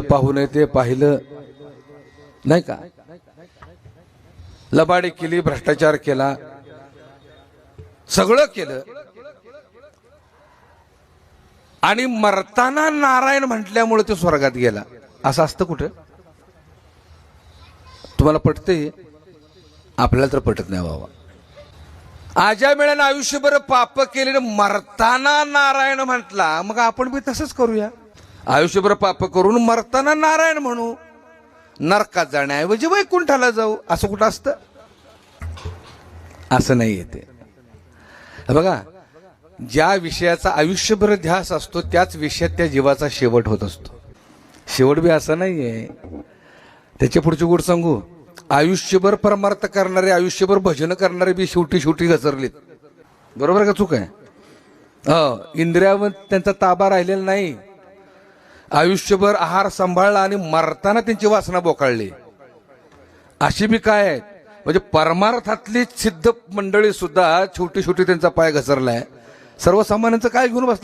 पाहू नये ते पाहिलं. नाही का? लबाडी केली भ्रष्टाचार केला. सगळं केलं. आणि मरताना नारायण म्हटल्यामुळे तो स्वर्गात गेला. असं असतं कुठं? तुम्हाला पटते आपल्याला तर पटत नाही बाबा. आज्या मिळानं आयुष्यभर पाप केलेलं मरताना नारायण म्हटला. मग आपण बी तसंच करूया. आयुष्यभर पाप करून मरताना नारायण म्हणू. नरकात जाण्याऐवजी वैकुंठाला जाऊ. असं कुठं असतं? असं नाही येते. बघा ज्या विषयाचा आयुष्यभर ध्यास असतो त्याच विषयात त्या जीवाचा शेवट होत असतो. शेवट बी असा नाहीये. त्याच्या पुढची गोड सांगू. आयुष्यभर परमार्थ करणारे आयुष्यभर भजन करणारे बी शेवटी शेवटी घसरलेत. बरोबर का चूक आहे? हो इंद्रियावर त्यांचा ताबा राहिलेला नाही. आयुष्यभर आहार सांभाळला आणि मरताना त्यांची वासना बोकाळली. अशी बी काय आहेत? म्हणजे परमार्थातली सिद्ध मंडळी सुद्धा छोटी छोटी त्यांचा पाय घसरलाय. सर्वसामान्यांचं काय घेऊन बसलं?